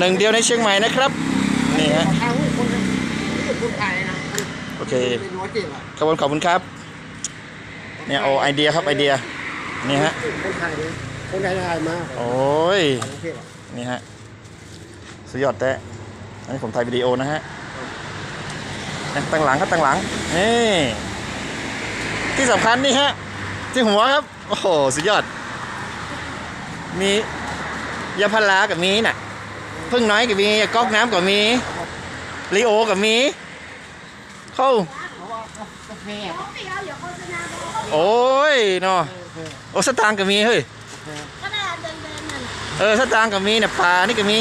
หนึ่งเดียวในเชียงใหม่นะครับนี่ฮะทางคนนะนี่คนไทยนะโอเคเป็นหัวเจ็บอะขอบคุณขอบคุณครับเนี่ยโอไอเดียครับไอเดียนี่ฮะคนไทยเลยคนไทยไทยมาโอ้ยประเทศอะนี่ฮะสุดยอดแตะอันนี้ผมถ่ายวิดีโอนะฮะเนี่ยตั้งหลังครับตั้งหลังนี่ที่สำคัญนี่ฮะที่หัวครับ โอ้โห สุดยอด มียาพารากับมีน่ะ พึ่งน้อยกับมีก๊อกน้ำกับมีลีโอกับมีเข้าโอ้ยเนาะโอ้สตางค์กับมีเฮ้ยเออสตางค์กับมีเนี่ยปลานี่กับมี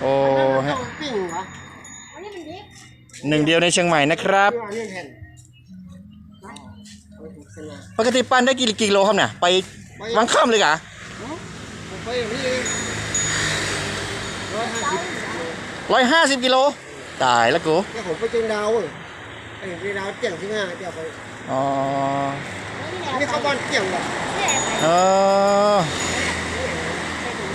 โอ้ฮะหนึ่งเดียวในเชียงใหม่นะครับปกติปั้นได้กี่กิโลครับเนี่ยไปวังค่ำเลยกะผมไปอย่างนี้เอง ร้อยห้าสิบร้อยห้าสิบกิโลตายแล้วกูแล้วผมไปเจงดาวเลยไปเจงดาวเจียงที่ห้าเจียงไปอ๋อนี่เข้าบ้านเจียงว่ะเออ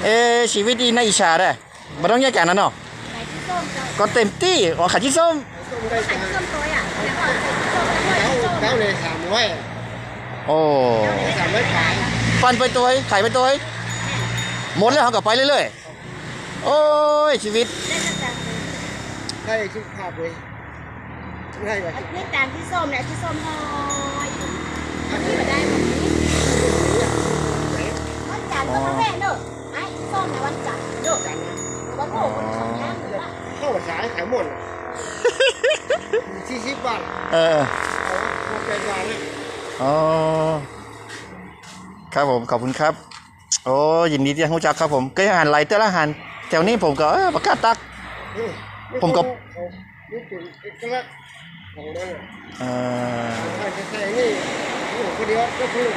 เอะชีวิตดีน่าอิจฉาได้ไม่ต้องแยกกันนะเนาะไก่ที่ส้มจะก็เต็มที่อ๋อขายที่ส้มต้มได้ไก่จ้าที่ส้มตัวอะแล้วก็ใส่ที่ส้มแล้วก็แล้วส้มแล้วเลยสามร้อยโอ้สามร้อยขายปั้นไปตัวขายไปตัวหมดแล้วเขาก็ไปเรื่อยๆโอ้ ยชีวิตได้ตั้งแต่ได้ชุดภาพเลยได้แบบอันนี้จานที่ส้มเนี่ยที่ส้มหอยอันนี้มาได้แบบนี้วันจันทร์ก็มาแม่เนอะไอ้ส้มเนี่ยวันจันทร์เนอะวันโง่คนเขาย่างเลยละเข้ากับสายขายหมดสี่สิบบาทเออเอามาเป็นบาทนะอ๋อครับผมขอบคุณครับ โอ้ยินดีที่ได้รู้จักครับผมก็อาหารไหลแต่ละอาหาร แถวนี้ผมก็เออประกาศตัก ผมก็ นี่เป็นเอกลักษณ์ของมันอะเออใครจะใส่นี่โอ้คนเดียวก็คือ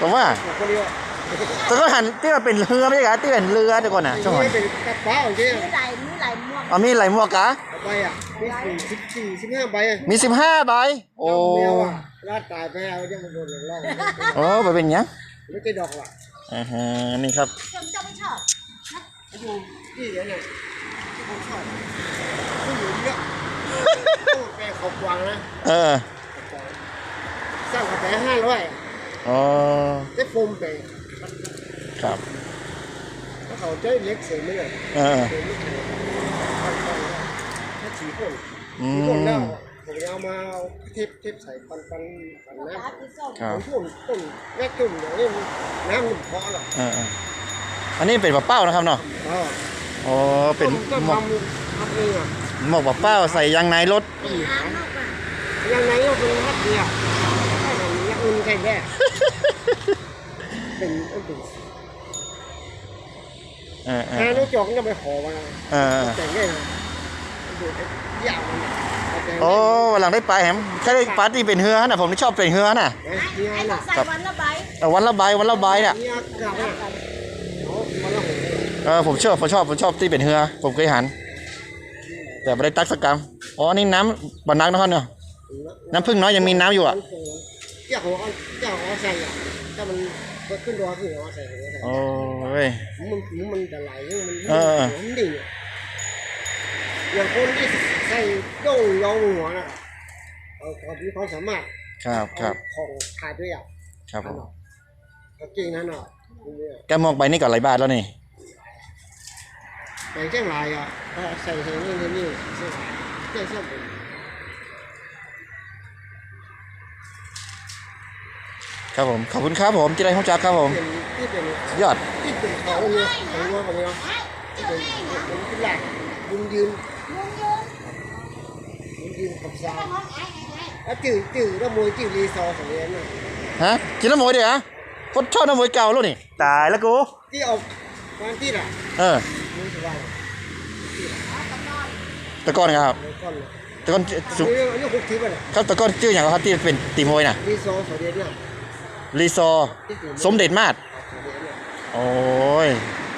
ผมว่าคนเดียวแต่ก็หันที่มันเป็นเรือไม่ใช่เหรอที่เป็นเรือเดี๋ยวก่อนนะช่วงก่อนนี่เป็นกระเป๋าจริงมือไหลมือไหลหมวกเอามีไหลหมวกกะใบอะมีสี่สิบสี่สิบห้าใบอะมีสิบห้าใบโอ้แมวอะลาดตายไปเอาจะมาโดนหลอกโอ้ไปเป็นหยังไม่ใช่ดอกว่ะอ่าฮะนี่ครับส้มเจ้าไม่ชอบ ดูที่เดี๋ยวเนี่ยผมชอบผู้หญิงเยอะโอ้แกขอบวางนะเออสร้างกาแฟห้าร้อยอ๋อได้โฟมไปครับแล้วเขาใจเล็กเสียไม่เลยเออเสียไม่เลยถ้าฉีคนอืฉีคนแล้วมผมเอามาเอาเทปเทปใส่ปันปันปันน้ร้านที่ส้มครับำผมต้นต้นแรกต้นอย่างนี้น้ำหนึ่งพอหรอกเออเอออันนี้เป็นบะเป้านะครับเนาะอ๋ออ๋อเป็นต้นหมวกทำทำเองอะหมวกบะเป้าใส่ยางในรถมีร้านมากกว่ายังไงก็เป็นฮัทเดียวถ้าอย่างนี้ยังอื่นใครแน่เป็นเป็นเออเอแค่อลูกจอกก็ไปขอมาเออแต่งได้นะดูไอ้ยาวมันแต่งโอ้วันหลังได้ไปแฮมแค่ได้ปาร์ตี้เป็นเฮือน่ะผมนี่ชอบเป็นเฮือน่ะไอ้ไอ้ที่ไอ้นั่นต้อน่ะงใส่วันละใบเอาวันละใบวันละใบน่ะนี่กลับอะเอาวันละหก เออผมชอบผมชอบผมชอบที่เป็นเฮือ ผมเคยหัน แต่ไม่ได้ตักสักกรรมอ๋อนี่น้ำบันนักนะครับเนาะน้ำพึ่งน้อยยังมีน้ำอยู่อะเจ้าของเจ้าของใส่อะถ้ามันขึ้นดอขึ้นหัวใส่หัวใส่โอ้ยมันมันจะไหลมันเออมันดิ่งอย่างคนที่ใส่โด่งยองหัวน่ะเอาเขามีความสามารถครับครับของขายด้วยอะครับผมก็จริงนั่นอะเนี่ยแกมองไปนี่ก่อนหลายบาทแล้วนี่ แต่งแจ้งลายอะก็ใส่ใส่นี่นี่นี่ใส่ใส่ส้มครับผมขอบคุณครับผมที่ได้ห้องจักครับผมเป็นที่เป็นยอดที่เป็นเขาเนี่ยเขาว่าแบบนี้ไอ้ที่เจ้าเป็นให้นะเป็นที่หลักยืนยืนลุงยืนยืนยืนกับสาต้องห้องไอ้ไอ้ไอ้แล้วจืดจืดแล้วมวยจืดรีซอของเรียนน่ะฮะกินน้ำมวยเดี๋ยวฮะคนชอบน้ำมวยเก่าแล้วนี่ตายแล้วกูที่ออก วันที่น่ะเออมวยสว่างแตะก้อนครับมวยก้อนเลยแตะก้อนอัสุนนี้อันนี้หกสิบอะครับแตะก้อนชื่ออย่างครับที่เป็นตีมวยน่ะรีซอของเรียนน่ะรีซอร์ที่ถึงสมเด็จมาศของเรียนน่ะโอ้ย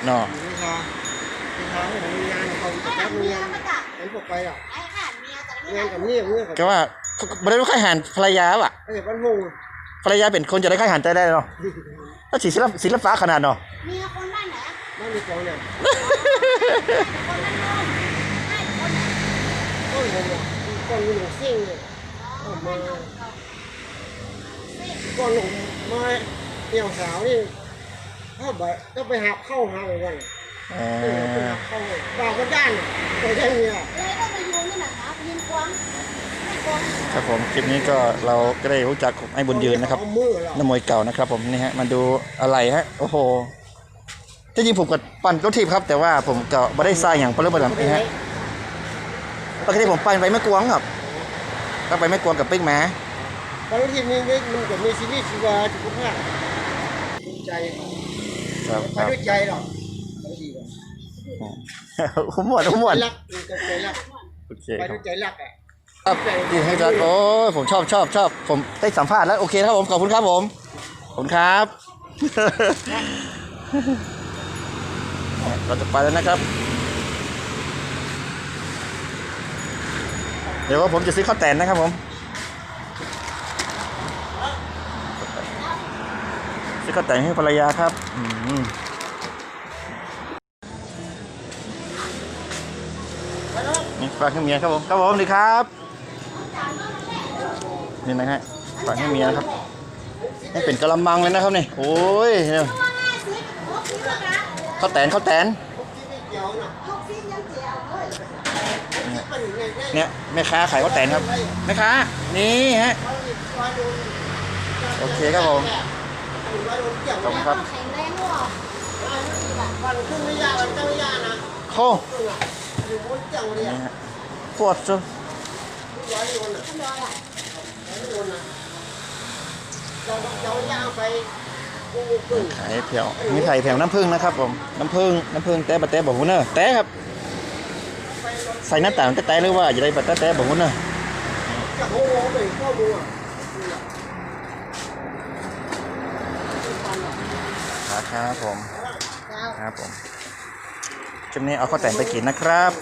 เนาะรีซอรีซอของงานเขาจะไอ้ทำเมียงานมาจากนั้นพวกไปอะไอ้ขาดเมียจากงานกับนี่เพื่อนกับแกว่าไม่ได้ค่อยหันภรรยาว่ะไอ้บ้านหงภรรยาเป็นคนจะได้ค่อยหันใจได้เนาะถ้าสีศิลปศิลปะขนาดเนาะ เมียคนบ้านไหนเบ้านมีกองเนี่ยคนนั้นน้องให้คนนั้นก้อนผมอะก้อนหนึ่งซิ่งเนี่ยอ๋อให้น้องเขาเส้นก้อนหนึ่งมาเดี่ยวสาวนี่ถ้าไปก็ไปหาเข้าหาเหมือนกันอ๋อเออไปหาเข้าบางก็ด้านไปได้เนี่ยเลยต้องไปอยู่นี่นะคะยินกว้างไม่กว้างครับผมคลิปนี้ก็เราก็ได้รู้จักไอ้บุญยืนนะครับเอามือเรานักมวยเก่านะครับ ผมนี่ฮะมาดูอะไรฮะโอ้โห จริงๆผมก็ปั่นรถทีบครับ แต่ว่าผมก็ไม่ได้สร้างอย่างปลื้มปริ่มนี่ฮะปกติผมปั่นไปไม่กวางครับก็ไปไม่กวางกับปิ๊กแหม้บางทีนี่มันก็มีชีวิตชีวาสุขภาพใจครับไปครับด้วยใจหรอกบางทีก็ผมหมดผมหมดใจรักใจรักโอเคไปคด้รัวบยใจรักอะครับดีให้จัดโอ้ยผมชอบชอบชอบผมได้สัมภาษณ์แล้วโอเคครับผมขอบคุณครับผมขอบคุณครับ เราจะไปแล้วนะครับ เดี๋ยวว่าผมจะซื้อข้าวแตนนะครับผมซื้อข้าวแตนให้ภรรยาครับอืมนี่ฝากให้เมียครับผมครับผมดีครับนี่นะฮะฝากให้เมียนะครับให้เป็นกระมังเลยนะครับนี่โอ้ยเนี่ย ข้าวแตนข้าวแตนเนี่ยแม่ค้าขายข้าวแตนครับแม่ค้านี่ฮะโอเคครับผมขอบคุณครับแข็งแรงหรอฟันขึ้นไม่ยากมันก็ไม่ยากนะโค้นี่ฮะปวดจ้ะร้อยโดนอะทำร้อยอะร้อยโดนอะเราเราย่างไป ขายแผ่วมีไข่แผ่วน้ำผึ้งนะครับผมน้ำผึ้งน้ำผึ้งแต่บะแต่บอกหุ่นเนอะแต่ครับใส่หน้าต่างแต่แต่หรือว่าจะได้บะแต่แต่บอกหุ่นเนอะจะโอ้โหไปข้อมูลอะครับผมครับผมคลิปนี้เอาข้าวแตนไปกินนะครับ